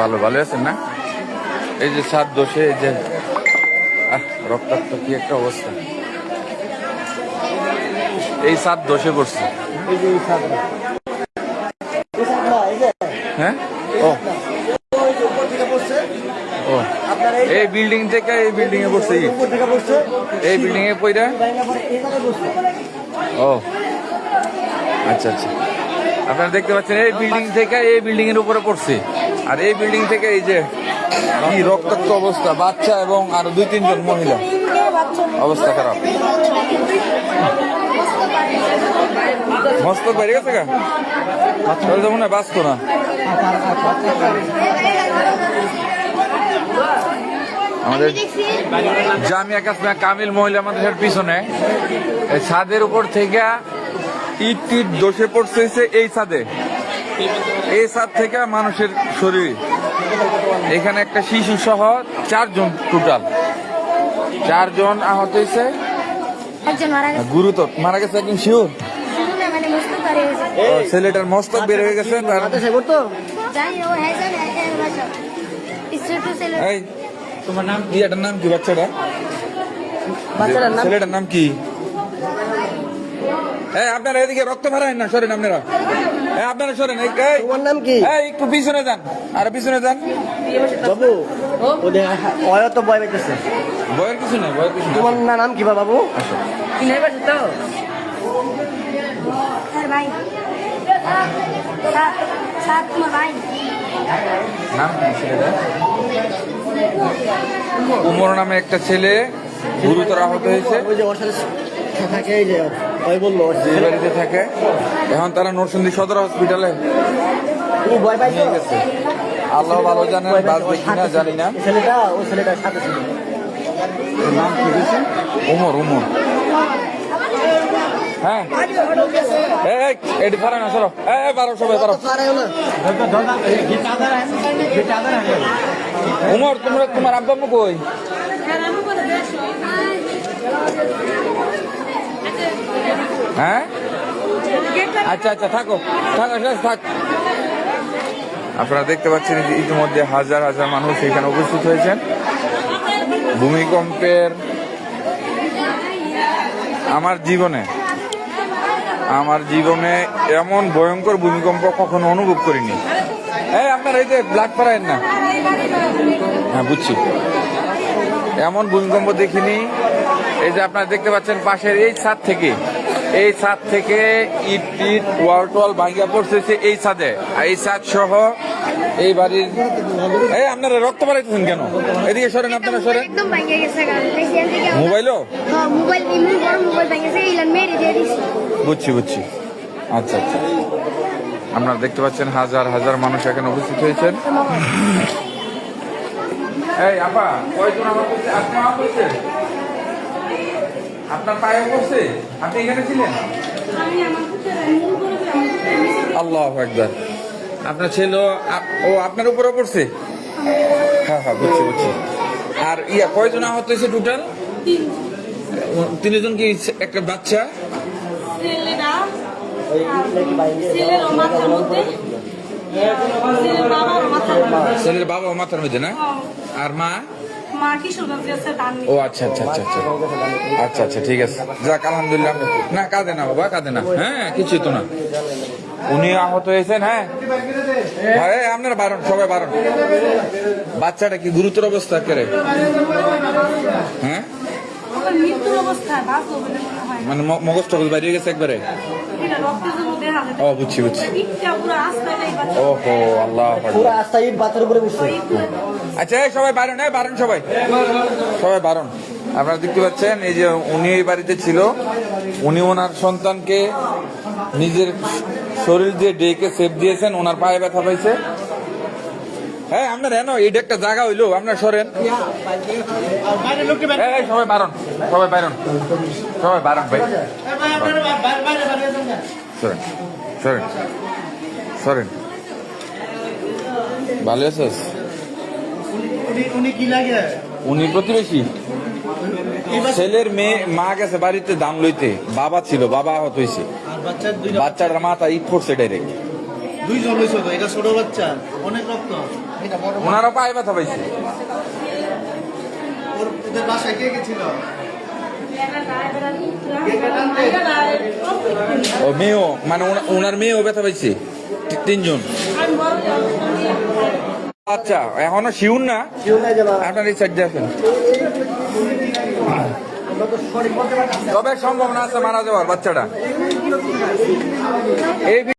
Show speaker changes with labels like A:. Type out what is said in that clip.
A: ভালো ভালো আছেন না? এই যে সাত দোষে এই যে রক্তাক্ত কি একটা অবস্থা। এই সাত দোষে পড়ছে। হ্যাঁ? ও। ও।
B: এই
A: বিল্ডিং থেকে এই বিল্ডিং এ পড়ছে, এই বিল্ডিং এ পইরা? ও। আচ্ছা আচ্ছা। আপনারা দেখতে পাচ্ছেন, এই বিল্ডিং থেকে এই বিল্ডিং এর উপরে পড়ছে। আর এই বিল্ডিং থেকে এই যে কি রক্তাক্ত অবস্থা, বাচ্চা এবং আরও দুই, তিনজন মহিলা। অবস্থা খারাপ। মস্তক বাইরে গেছে গা? তো মনে বাঁচতো না। আমাদের জামিয়া কাসমিয়া কামিল মহিলা মাদ্রাসার পিছনে ছাদের উপর থেকে ইট টিট দোষে পড়ছে এই ছাদে। এই ছাদ থেকে মানুষের শরীর। এখানে একটা শিশু সহ চারজন টোটাল চারজন আহত হয়েছে।
C: একজন মারা গেছে।
A: গুরুতর। মারা গেছে একদম শিওর
C: মানে মস্তক পারে গেছে
A: ছেলেটার মস্তক বের হয়ে গেছে তার
C: হ্যাঁ জানি হ্যাঁ
A: এই তোমার নাম কি? এটার নাম কি বাচ্চাটা
B: বাচ্চাটার নাম
A: ছেলেটার নাম কি? এই আপনারা এদিকে রক্ত মারায় না সরেন আপনারা। এই আপনারা সরেন এই এই,
B: তোমার নাম কি?
A: এই একটু পিছনে যান আর পিছনে যান।
B: বাবু ওরা তো ভয় পাইতেছে।
A: বয়ের কিছু নাই বয়ের কিছু
B: তোমার না নাম কি বাবু?
C: ভাই। ভাই।
A: কি নামে একটা ছেলে গুরুতর আহত হয়েছে।
B: ওই বলল
A: যে বাড়িতে থাকে এখন তারা নরসিংদী সদর হসপিটালে নিয়ে গেছে। আল্লাহ ভালো জানেন বাঁচবে কিনা জানি না।
B: ছেলেটা ওই ছেলেটার সাথে ছিল।
A: নাম কি হয়েছে? উমর উমর হ্যাঁ। এটি পারে না এই, এই, পারো সবাই পারো উমর তোমরা তোমার আব্বা কই? হ্যাঁ? আচ্ছা আচ্ছা থাকো। থাকো থাক। আপনারা দেখতে পাচ্ছেন যে ইতিমধ্যে হাজার হাজার মানুষ এখানে উপস্থিত হয়েছেন। ভূমিকম্পের আমার জীবনে আমার জীবনে এমন ভয়ঙ্কর ভূমিকম্প কখনো অনুভব করিনি। এই আপনারা এই যে ব্লাড পাড়ায় না। হ্যাঁ বুঝছি। এমন ভূমিকম্প দেখিনি। এই যে আপনারা দেখতে পাচ্ছেন পাশের এই ছাদ থেকে এই ছাদ থেকে ইট ওয়াল টোয়াল ভাঙ্গা পড়তেছে এই ছাদে। এই ছাদ সহ এই বাড়ির এই আপনারা রক্ত বাড়াইতেছেন কেন? এদিকে সরেন আপনারা সরেন। মোবাইলও?
C: হ্যাঁ
A: বুঝছি বুঝছি। আচ্ছা আচ্ছা। আপনারা দেখতে পাচ্ছেন হাজার হাজার মানুষ এখানে উপস্থিত হয়েছেন। এই আপা কয়জন আমার আমার কাছে আপনার পায়ে পড়ছে? আপনি এখানে ছিলেন? আল্লাহ একবার আপনার ছেলে ও আপনার উপরে পড়ছে? হ্যাঁ হ্যাঁ বুঝছি বুঝছি। আর ইয়া কয়জন আহত হয়েছে টোটাল তিনজন কি একটা বাচ্চা?
D: ছেলেরা
A: বাবা মাথার মধ্যে। না? আর মা? ও আচ্ছা আচ্ছা আচ্ছা আচ্ছা। আচ্ছা আচ্ছা ঠিক আছে। যাক আলহামদুলিল্লাহ। না কাঁদে না বাবা কাঁদে না। হ্যাঁ কিছুই তো না। উনি আহত হয়েছেন হ্যাঁ? হ্যাঁ এই আপনারা বারণ সবাই বারণ। বাচ্চাটা কি গুরুতর অবস্থা করে হ্যাঁ?
D: মনে
A: মগজ টগজ বাইরে গেছে একবারে? ও বুঝছি বুঝছি। ওহো আল্লাহ
B: পুরো আস্থা ইট বাতের উপরে বসছে
A: আচ্ছা সবাই বারণ হ্যাঁ বারণ সবাই। সবাই বারণ। আপনারা দেখতে পাচ্ছেন এই যে উনি এই বাড়িতে ছিল। উনি ওনার সন্তানকে নিজের শরীর দিয়ে ডেকে সেফ দিয়েছেন ওনার পায়ে ব্যথা পাইছে। হ্যাঁ আপনার এনো এইটা একটা জায়গা হইল আপনার সরেন। এই, এই, সবাই বারণ সবাই বারণ সবাই বারণ ভাই। সরেন সরেন সরেন। ভালো আছিস?
B: উনি কি লাগে?
A: উনি প্রতিবেশী। ছেলের মেয়ে মা গেছে বাড়িতে দাম লইতে। বাবা ছিল বাবা আহত হয়েছে
E: বাচ্চার
A: মাথা ইট করছে ডাইরেক্ট
E: দুইজন হয়েছে তো এটা ছোট বাচ্চা অনেক রক্ত।
A: ওনারও পায়ে ব্যথা পাইছে।
B: ওদের বাসায় কে কে ছিল?
A: ও মেয়েও মানে ওনার মেয়েও ব্যথা পাইছে তিনজন। আচ্ছা এখনও শিউন না? আপনার এই সাইড
B: আছেন।
A: তবে সম্ভাবনা আছে মারা যাওয়ার বাচ্চাটা। এই